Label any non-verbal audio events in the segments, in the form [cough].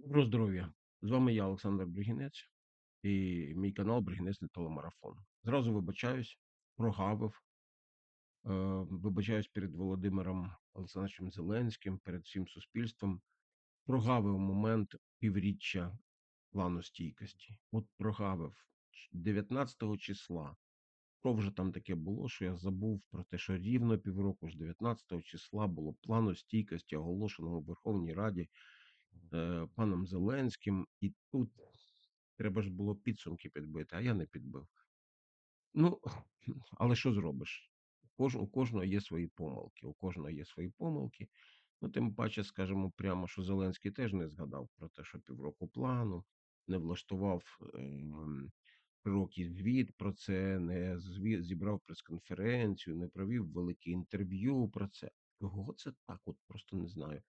Доброго здоров'я! З вами я, Олександр Бригінець, і мій канал Бригінець Телемарафон. Зразу вибачаюсь, прогавив. Е, вибачаюсь перед Володимиром Олександровичем Зеленським, перед всім суспільством. Прогавив момент півріччя плану стійкості. От прогавив 19 числа. Що вже там таке було, що я забув про те, що рівно півроку ж 19 числа було плану стійкості, оголошеного в Верховній Раді паном Зеленським, і тут треба ж було підсумки підбити, а я не підбив. Ну, [laughs] але що зробиш? У кожного є свої помилки, у кожного є свої помилки. Ну, тим паче, скажемо прямо, що Зеленський теж не згадав про те, що півроку плану, не влаштував ем, широкий звіт про це, не зібрав прес-конференцію, не провів велике інтерв'ю про це. Кого це так? От просто не знаю.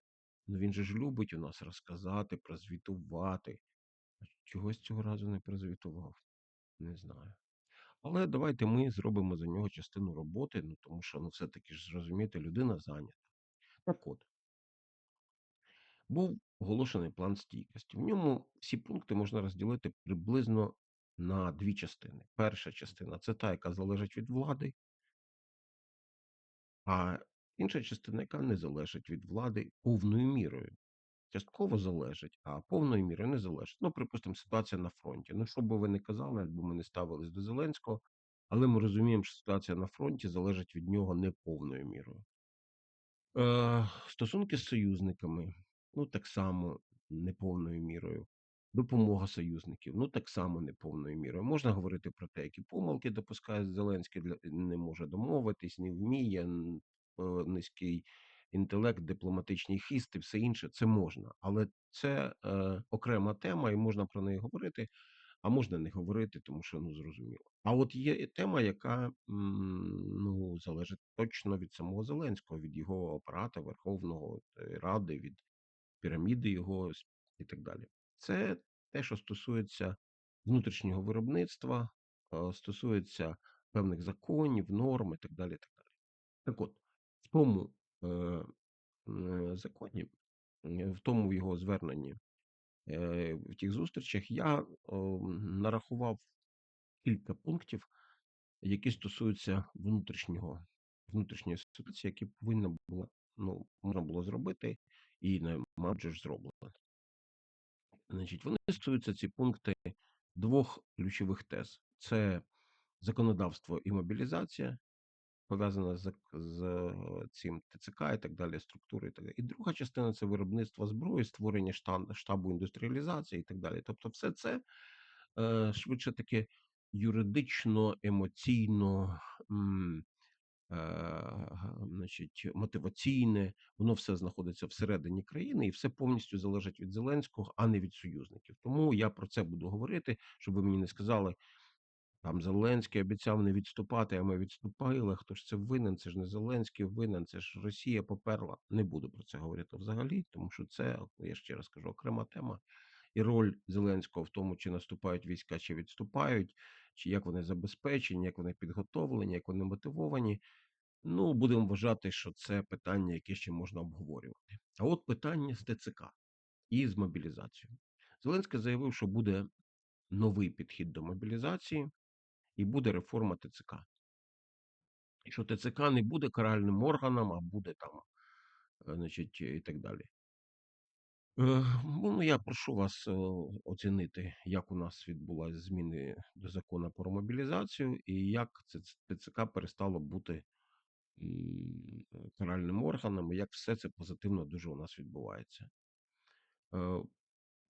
Ну він же ж любить у нас розказати, прозвітувати. Чогось цього разу не прозвітував. Не знаю. Але давайте ми зробимо за нього частину роботи, ну тому що ну все-таки ж зрозумієте, людина зайнята. Так от, був оголошений план стійкості. В ньому всі пункти можна розділити приблизно на дві частини. Перша частина це та, яка залежить від влади, а інша частина, яка не залежить від влади повною мірою. Частково залежить, а повною мірою не залежить. Ну, припустимо, ситуація на фронті. Ну, що би ви не казали, якби ми не ставились до Зеленського, але ми розуміємо, що ситуація на фронті залежить від нього не повною мірою. Е, стосунки з союзниками, ну так само не повною мірою. Допомога союзників, ну так само не повною мірою. Можна говорити про те, які помилки допускає Зеленський, не може домовитись, не вміє, низький інтелект, дипломатичний хист і все інше. Це можна, але це е, окрема тема, і можна про неї говорити а можна не говорити, тому що ну зрозуміло. А от є тема, яка ну залежить точно від самого Зеленського, від його апарата Верховного е, Ради, від піраміди його і так далі. Це те, що стосується внутрішнього виробництва, е, стосується певних законів, норм і так далі. Так далі. Так от, тому е, е, законі, е, в тому його зверненні в тих зустрічах я нарахував кілька пунктів, які стосуються внутрішнього внутрішньої ситуації, які повинна була ну можна було зробити, і не мабуть ж зроблено. Значить, вони стосуються ці пункти двох ключових тез: це законодавство і мобілізація, пов'язана з, з е, цим ТЦК і так далі, структури і так далі. І друга частина це виробництво зброї, створення штаб, штабу індустріалізації і так далі. Тобто, все це е, швидше таке юридично, емоційно. м, е, Значить, мотиваційне, воно все знаходиться всередині країни, і все повністю залежить від Зеленського, а не від союзників. Тому я про це буду говорити, щоб ви мені не сказали, там Зеленський обіцяв не відступати, а ми відступили. Хто ж це винен? Це ж не Зеленський винен, це ж Росія поперла. Не буду про це говорити взагалі, тому що це, я ще раз кажу, окрема тема. І роль Зеленського в тому, чи наступають війська, чи відступають, чи як вони забезпечені, як вони підготовлені, як вони мотивовані. Ну, будемо вважати, що це питання, яке ще можна обговорювати. А от питання з ТЦК і з мобілізацією. Зеленський заявив, що буде новий підхід до мобілізації і буде реформа ТЦК. І що ТЦК не буде каральним органом, а буде там, е, значить, і так далі. Е, Ну, я прошу вас е, оцінити, як у нас відбулись зміни до закону про мобілізацію, і як ТЦК перестало бути каральним органом, і як все це позитивно дуже у нас відбувається.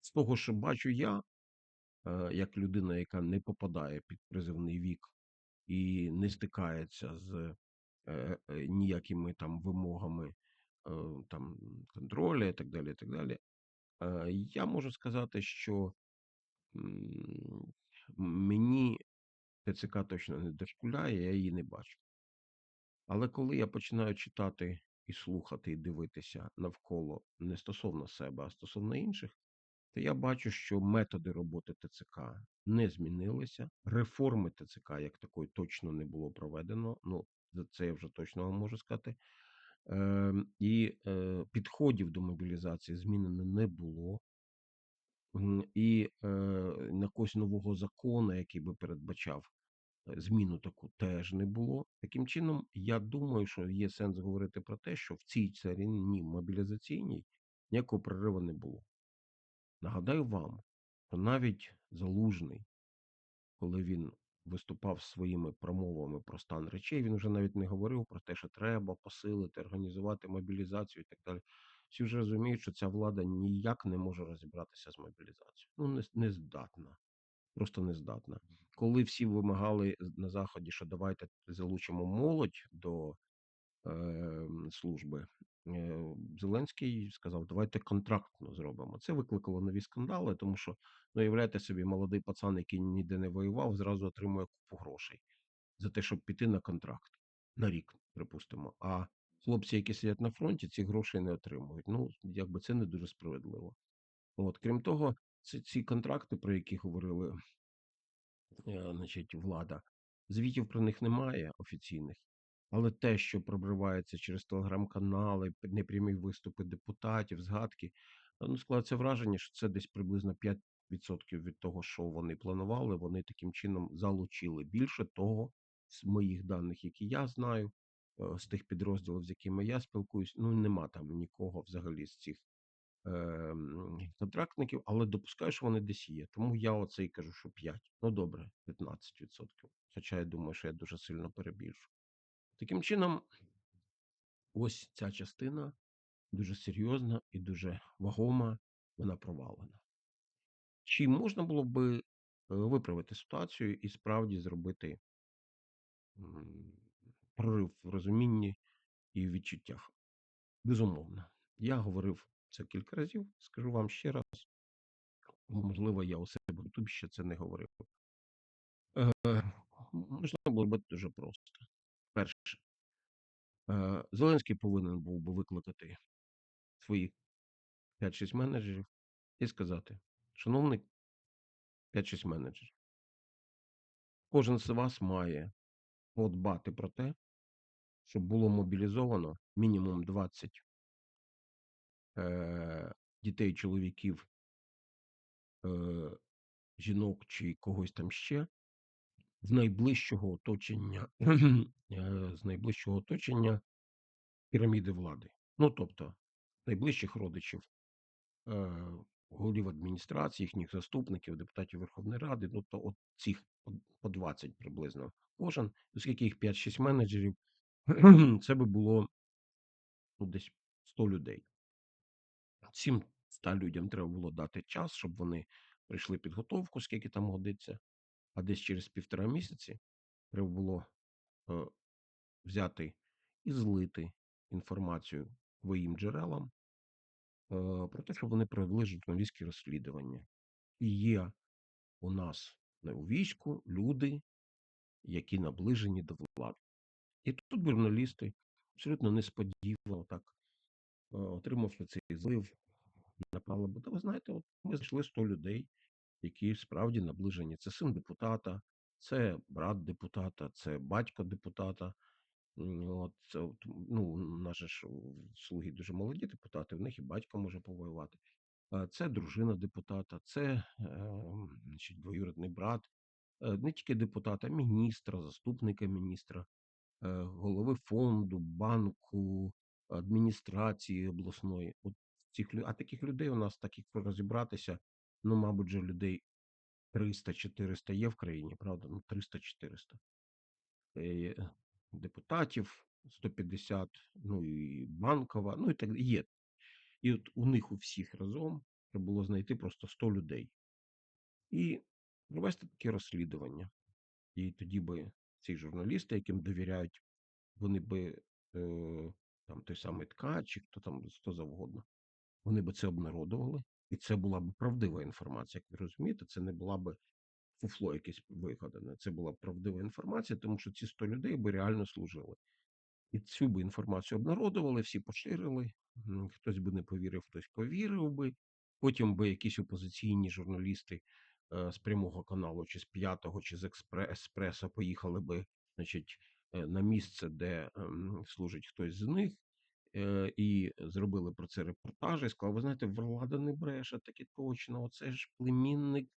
З того, що бачу я, як людина, яка не попадає під призивний вік і не стикається з е, е, ніякими там вимогами е, там контролю і так далі. і так далі. Е, Я можу сказати, що мені ТЦК точно не дошкуляє, я її не бачу. Але коли я починаю читати і слухати, і дивитися навколо не стосовно себе, а стосовно інших, то я бачу, що методи роботи ТЦК не змінилися. Реформи ТЦК як такої точно не було проведено. Ну, за це я вже точно вам можу сказати. Ем, і е, підходів до мобілізації змінено не було. І, е, на нового закону, який би передбачав, е, зміну таку, теж не було. Таким чином, я думаю, що є сенс говорити про те, що в цій царині мобілізаційній ніякого прориву не було. Нагадаю вам, що навіть Залужний, коли він виступав своїми промовами про стан речей, він вже навіть не говорив про те, що треба посилити, організувати мобілізацію і так далі. Всі вже розуміють, що ця влада ніяк не може розібратися з мобілізацією. Ну, не, не здатна. Просто не здатна. Коли всі вимагали на заході, що давайте залучимо молодь до е, служби, Зеленський сказав, давайте контрактно зробимо. Це викликало нові скандали, тому що ну, уявляєте собі, молодий пацан, який ніде не воював, зразу отримує купу грошей за те, щоб піти на контракт на рік, припустимо. А хлопці, які сидять на фронті, ці гроші не отримують. Ну, якби це не дуже справедливо. От, крім того, ці, ці контракти, про які говорили е, значить, влада. Звітів про них немає офіційних, але те, що пробривається через телеграм-канали, непрямі виступи депутатів, згадки, е, ну, складається враження, що це десь приблизно 5% від того, що вони планували, вони таким чином залучили. Більше того, з моїх даних, які я знаю, е, з тих підрозділів, з якими я спілкуюсь, ну нема там нікого взагалі з цих ем, контрактників, але допускаю, що вони десь є. Тому я оце і кажу, що 5. Ну добре, 15%. Хоча я думаю, що я дуже сильно перебільшу. Таким чином, ось ця частина дуже серйозна і дуже вагома, вона провалена. Чи можна було би е, виправити ситуацію і справді зробити прорив в розумінні і в відчуттях? Безумовно. Я говорив це кілька разів, скажу вам ще раз. Можливо, я у себе в Ютубі ще це не говорив. Е, можна було б дуже просто. Перше, е, Зеленський повинен був би викликати своїх 5-6 менеджерів і сказати: шановний 5-6 менеджерів, кожен з вас має подбати про те, щоб було мобілізовано мінімум 20 е, дітей, чоловіків, е, жінок чи когось там ще з найближчого оточення, [clears throat] е, з найближчого оточення піраміди влади. Ну, тобто, найближчих родичів е, голів адміністрації, їхніх заступників, депутатів Верховної Ради, ну то от цих по- по 20 приблизно кожен, оскільки їх 5-6 менеджерів, [clears throat] це би було ну, десь 100 людей. Цим 100 людям треба було дати час, щоб вони прийшли підготовку, скільки там годиться, а десь через півтора місяці треба було е, взяти і злити інформацію своїм джерелам е, про те, щоб вони провели журналістські розслідування. І є у нас е, у війську люди, які наближені до влади. І тут журналісти абсолютно несподівано так е, отримавши цей злив, напали. Бо ви знаєте, от ми знайшли 100 людей, які справді наближені. Це син депутата, це брат депутата, це батько депутата. От, ну, наші ж слуги дуже молоді депутати, в них і батько може повоювати. Е, Це дружина депутата, це е, значить, двоюрідний брат, е, не тільки депутата, міністра, заступника міністра, е, голови фонду, банку, адміністрації обласної. От цих, а таких людей у нас, таких розібратися, ну, мабуть, же людей 300-400 є в країні, правда? Ну, 300-400 е, депутатів, 150, ну і банкова, ну і так є. І от у них у всіх разом треба було знайти просто 100 людей і провести таке розслідування. І тоді би ці журналісти, яким довіряють, вони би е, там той самий ткач, чи хто там хто завгодно, вони би це обнародували, і це була б правдива інформація. Як ви розумієте, це не була б фуфло якесь вигадане. Це була б правдива інформація, тому що ці 100 людей би реально служили. І цю би інформацію обнародували, всі поширили. Хтось би не повірив, хтось повірив би. Потім би якісь опозиційні журналісти е, з прямого каналу, чи з п'ятого, чи з експре- еспресо поїхали би, значить, е, на місце, де ем, служить хтось з них, і зробили про це репортажі. І сказали: ви знаєте, влада не бреше, таки точно. Оце ж племінник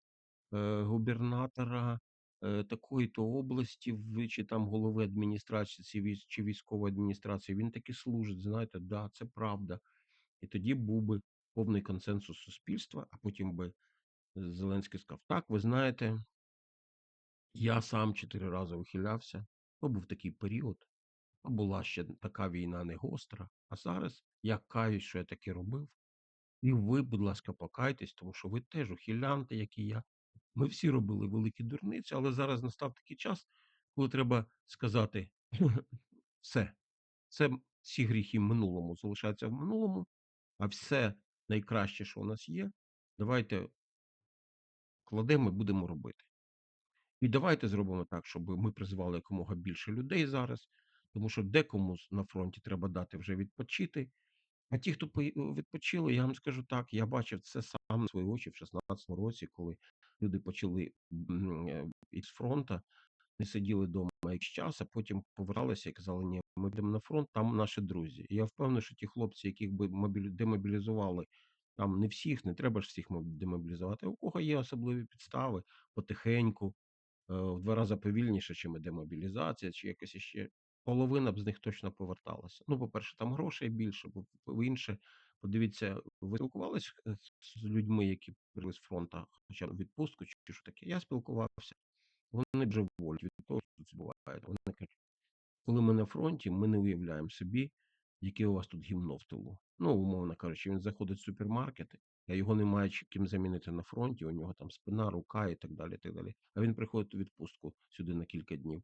е, губернатора е, такої-то області, чи там голови адміністрації чи військової адміністрації. Він таки служить. Знаєте, да, це правда. І тоді був би повний консенсус суспільства, а потім би Зеленський сказав: Так, ви знаєте, я сам чотири рази ухилявся. То був такий період. Була ще така війна не гостра. А зараз я каюсь, що я таке робив. І ви, будь ласка, покайтесь, тому що ви теж ухилянти, як і я. Ми всі робили великі дурниці, але зараз настав такий час, коли треба сказати: [laughs] все, це всі гріхи в минулому залишаються в минулому, а все найкраще, що у нас є, давайте кладемо і будемо робити. І давайте зробимо так, щоб ми призвали якомога більше людей зараз, тому що декому на фронті треба дати вже відпочити. А ті, хто пої- відпочили, я вам скажу так, я бачив це сам на свої очі в 16-му році, коли люди почали е, із фронту, не сиділи вдома якийсь час, а потім поверталися і казали, ні, ми йдемо на фронт, там наші друзі. Я впевнений, що ті хлопці, яких би мобілі- демобілізували, там не всіх, не треба ж всіх моб- демобілізувати. У кого є особливі підстави, потихеньку, е, в два рази повільніше, чим іде мобілізація, чи якось іще. Половина б з них точно поверталася. Ну, по-перше, там грошей більше, по інше. Подивіться, ви спілкувалися з людьми, які прийшли з фронту, хоча б відпустку, чи що таке. Я спілкувався. Вони вже волють від того, що тут буває. Вони кажуть, коли ми на фронті, ми не уявляємо собі, яке у вас тут гімно в тилу. Ну, умовно кажучи, він заходить в супермаркети, а його немає чи- ким замінити на фронті, у нього там спина, рука і так далі. і так далі. А він приходить у відпустку сюди на кілька днів.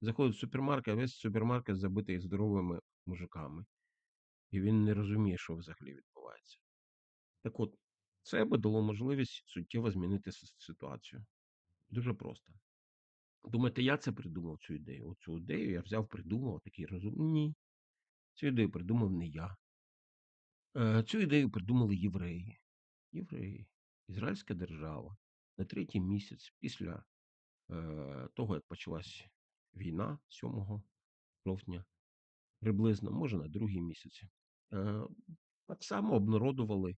Заходить в супермаркет, а весь супермаркет забитий здоровими мужиками. І він не розуміє, що взагалі відбувається. Так от, це би дало можливість суттєво змінити ситуацію. Дуже просто. Думаєте, я це придумав цю ідею? Оцю ідею я взяв, придумав, такий розумний. Ні. Цю ідею придумав не я. Е, Цю ідею придумали євреї. Євреї. Ізраїльська держава на третій місяць після е, того, як почалась війна 7 жовтня, приблизно, може, на другий місяць, е, так само обнародували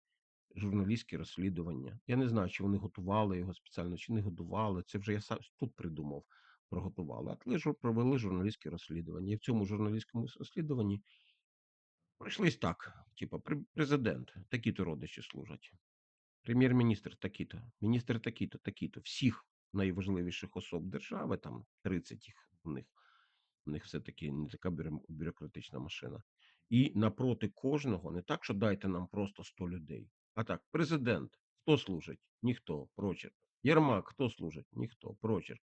журналістські розслідування. Я не знаю, чи вони готували його спеціально, чи не готували. Це вже я сам тут придумав, проготували. Але ж провели журналістське розслідування. І в цьому журналістському розслідуванні пройшлись так: типу, «Пре- президент, такі-то родичі служать, прем'єр-міністр такий-то, міністр такий-то, такий-то, всіх найважливіших особ держави, там 30 їх у них. У них все-таки не така бюрократична машина. І напроти кожного, не так, що дайте нам просто 100 людей, а так, президент, хто служить? Ніхто, прочерк. Єрмак, хто служить? Ніхто, прочерк.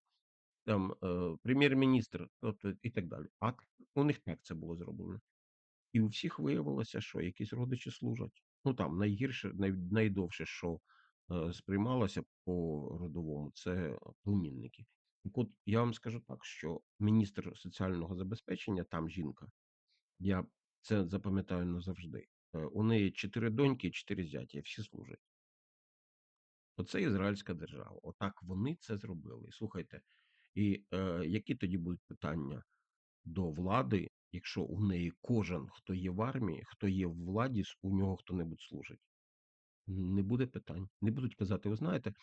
Там е, прем'єр-міністр, тобто і так далі. А у них так це було зроблено. І у всіх виявилося, що якісь родичі служать. Ну там найгірше, най, найдовше, що е, сприймалося по родовому, це племінники. Так от я вам скажу так, що міністр соціального забезпечення, там жінка, я це запам'ятаю назавжди. Е, У неї чотири доньки, чотири зяті, всі служать. Оце ізраїльська держава. Отак вони це зробили. Слухайте, і е, які тоді будуть питання до влади, якщо у неї кожен, хто є в армії, хто є в владі, у нього хто-небудь служить? Не буде питань. Не будуть казати, ви знаєте,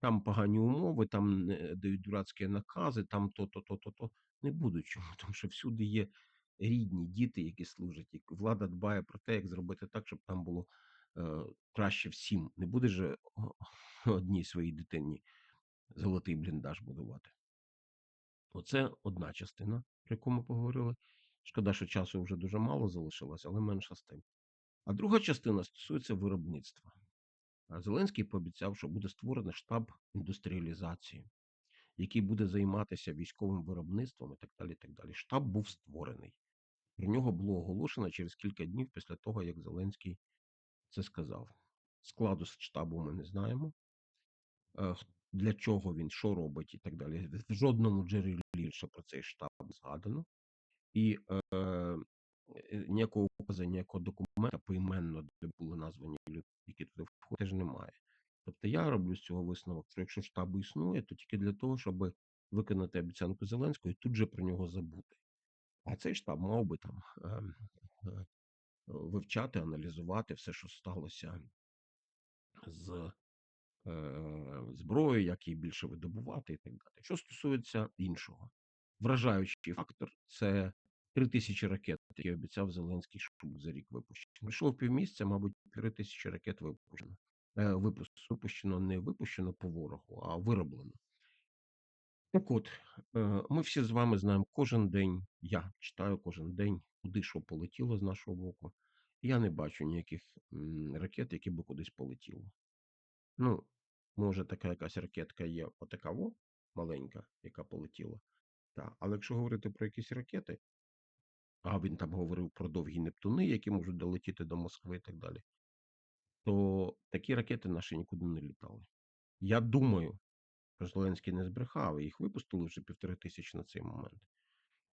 там погані умови, там не дають дурацькі накази, там то, то, то, то, то. Не будуть. Чому? [laughs] Тому що всюди є рідні діти, які служать, і влада дбає про те, як зробити так, щоб там було е, краще всім. Не буде же [laughs] одній своїй дитині золотий бліндаж будувати. Оце одна частина, про яку ми поговорили. Шкода, що часу вже дуже мало залишилось, але менше з тим. А друга частина стосується виробництва. Зеленський пообіцяв, що буде створений штаб індустріалізації, який буде займатися військовим виробництвом і так далі. так далі. Штаб був створений. Про нього було оголошено через кілька днів після того, як Зеленський це сказав. Складу штабу ми не знаємо. е, Для чого він, що робить і так далі. В жодному джерелі більше про цей штаб згадано. І е, ніякого указу, ніякого документа поіменно, де були названі люди, які туди входять, теж немає. Тобто я роблю з цього висновок, що якщо штаб існує, то тільки для того, щоб виконати обіцянку Зеленського і тут же про нього забути. А цей штаб мав би там ем, е, вивчати, аналізувати все, що сталося з е, зброєю, як її більше видобувати і так далі. Що стосується іншого, вражаючий фактор це 3 тисячі ракет, які обіцяв Зеленський, що за рік випущено. Пройшло півмісяця, мабуть, 3 тисячі ракет випущено. Е, випущено не випущено по ворогу, а вироблено. Так от, е, ми всі з вами знаємо кожен день. Я читаю кожен день, куди що полетіло з нашого боку. Я не бачу ніяких ракет, які би кудись полетіли. Ну, може, така якась ракетка є отака во, маленька, яка полетіла. Так. Але якщо говорити про якісь ракети, а він там говорив про довгі Нептуни, які можуть долетіти до Москви і так далі, то такі ракети наші нікуди не літали. Я думаю, що Зеленський не збрехав, їх випустили вже півтори тисячі на цей момент.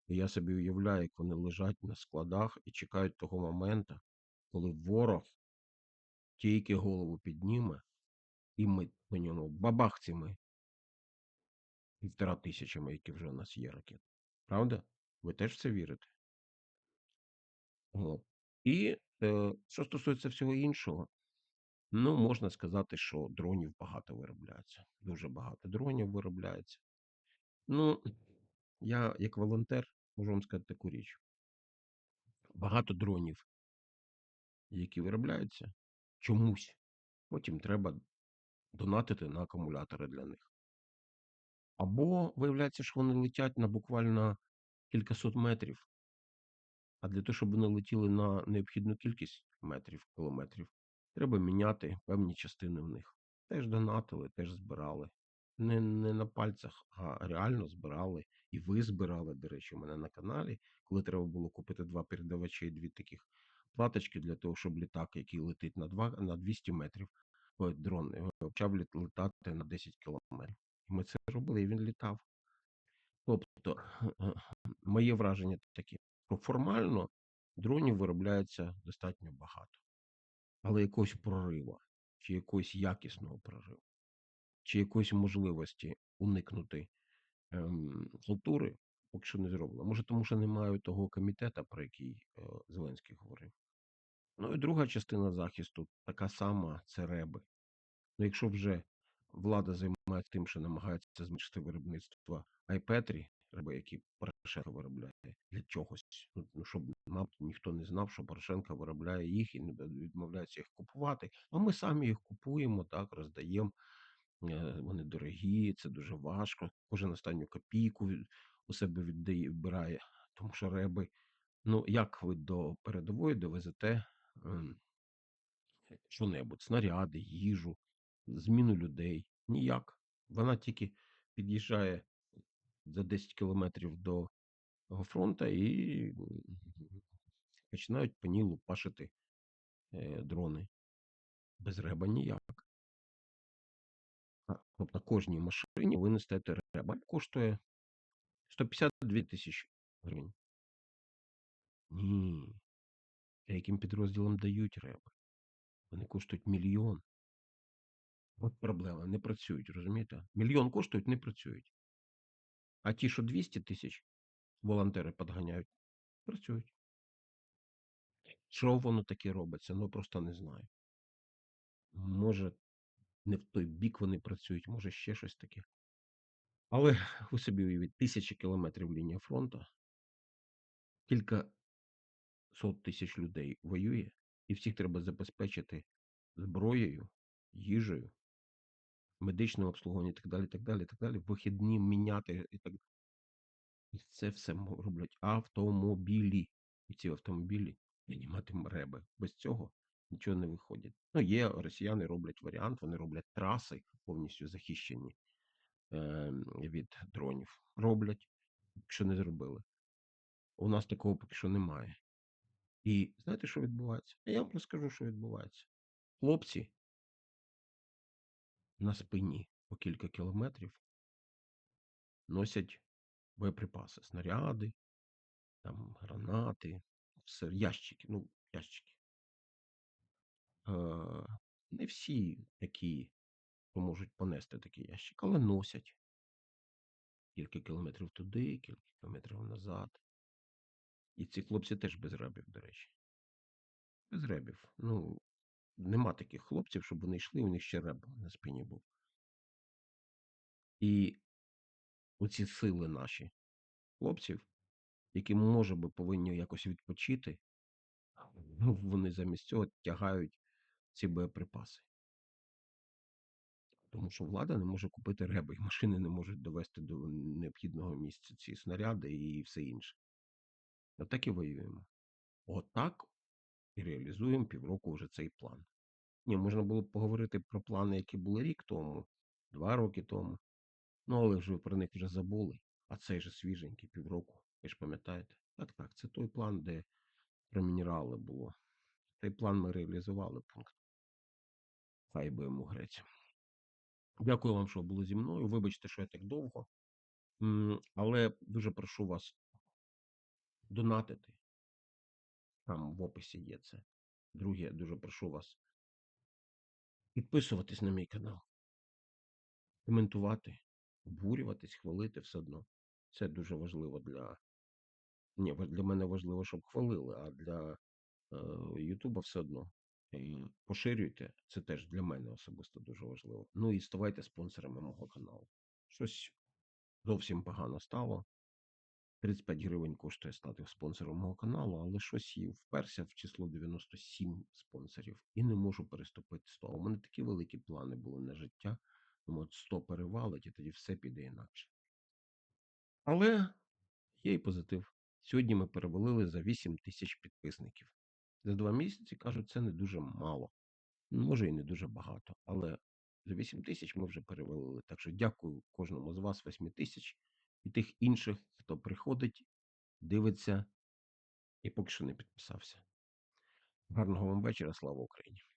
І я собі уявляю, як вони лежать на складах і чекають того моменту, коли ворог тільки голову підніме, і ми по ньому бабах півтора тисячами, які вже у нас є ракет. Правда? Ви теж в це вірите? От. І е, що стосується всього іншого, ну можна сказати, що дронів багато виробляється. Дуже багато дронів виробляється. Ну, я як волонтер можу вам сказати таку річ. Багато дронів, які виробляються, чомусь потім треба донатити на акумулятори для них. Або виявляється, що вони летять на буквально кількасот метрів. А для того, щоб вони летіли на необхідну кількість метрів, кілометрів, треба міняти певні частини в них. Теж донатили, теж збирали. Не, не на пальцях, а реально збирали. І ви збирали, до речі, у мене на каналі, коли треба було купити два передавачі і дві таких платочки для того, щоб літак, який летить на, 2, на 200 метрів, дрон, е, почав літ- летати на 10 кілометрів. І ми це робили, і він літав. Тобто, [clears throat] моє враження таке, формально дронів виробляється достатньо багато, але якогось прориву, чи якогось якісного прориву, чи якоїсь можливості уникнути ем, халтури, поки що не зроблено. Може, тому що немає того комітету, про який е, Зеленський говорив. Ну і друга частина захисту така сама це реби. Ну, якщо вже влада займається тим, що намагається зменшити виробництво айпетрі, риби, які Порошенко виробляє для чогось. Ну, ну, щоб ніхто не знав, що Порошенко виробляє їх і не відмовляється їх купувати. А ми самі їх купуємо, так, роздаємо. Е, Вони дорогі, це дуже важко. Кожен останню копійку у себе віддає, вбирає. Тому що реби, ну як ви до передової довезете ем, що-небудь, снаряди, їжу, зміну людей. Ніяк. Вона тільки під'їжджає за 10 кілометрів до фронту і починають по ній лупашити е, дрони. Без реба ніяк. Тобто кожній машині ви несете реба. Коштує 152 тисячі гривень. Ні. Деяким підрозділам дають реби. Вони коштують мільйон. От проблема, не працюють, розумієте? Мільйон коштують, не працюють. А ті, що 200 тисяч волонтери підганяють, працюють. Що воно таке робиться? Ну просто не знаю. Може, не в той бік вони працюють, може ще щось таке. Але ви собі уявіть, тисячі кілометрів лінія фронту, кілька сот тисяч людей воює, і всіх треба забезпечити зброєю, їжею, медичним обслуговуванням і так далі, так далі, так далі, вихідні міняти і так І це все роблять автомобілі. І ці автомобілі нанімати реби. Без цього нічого не виходить. Ну, є росіяни роблять варіант, вони роблять траси повністю захищені е, від дронів. Роблять, що не зробили. У нас такого поки що немає. І знаєте, що відбувається? А я вам розкажу, що відбувається. Хлопці на спині по кілька кілометрів носять боєприпаси, снаряди, там гранати, все, ящики, ну, ящики. Е, не всі такі, хто можуть понести такий ящик, але носять кілька кілометрів туди, кілька кілометрів назад. І ці хлопці теж без рабів, до речі. Без ребів. Ну, нема таких хлопців, щоб вони йшли, у них ще реб на спині був. І оці сили наші хлопців, які, може би, повинні якось відпочити, ну, вони замість цього тягають ці боєприпаси. Тому що влада не може купити реби, і машини не можуть довести до необхідного місця ці снаряди і все інше. Отак і воюємо. Отак і реалізуємо півроку вже цей план. Ні, можна було б поговорити про плани, які були рік тому, два роки тому. Ну, але ж ви про них вже забули. А цей же свіженький півроку. Ви ж пам'ятаєте? Так, так, це той план, де про мінерали було. Цей план ми реалізували пункт. Хай би йому грець. Дякую вам, що були зі мною. Вибачте, що я так довго. Але дуже прошу вас донатити. Там в описі є це. Друге, дуже прошу вас підписуватись на мій канал, коментувати, обурюватись, хвалити все одно. Це дуже важливо для. Ні, для мене важливо, щоб хвалили, а для е, Ютуба все одно. І поширюйте, це теж для мене особисто дуже важливо. Ну і ставайте спонсорами мого каналу. Щось зовсім погано стало. 35 гривень коштує стати спонсором мого каналу, але щось і вперся в число 97 спонсорів і не можу переступити 100. А у мене такі великі плани були на життя. От 100 перевалить, і тоді все піде інакше. Але є і позитив. Сьогодні ми перевалили за 8 тисяч підписників. За два місяці кажуть, це не дуже мало. Може і не дуже багато, але за 8 тисяч ми вже перевалили. Так що дякую кожному з вас, 8 тисяч, і тих інших, хто приходить, дивиться і поки що не підписався. Гарного вам вечора, слава Україні!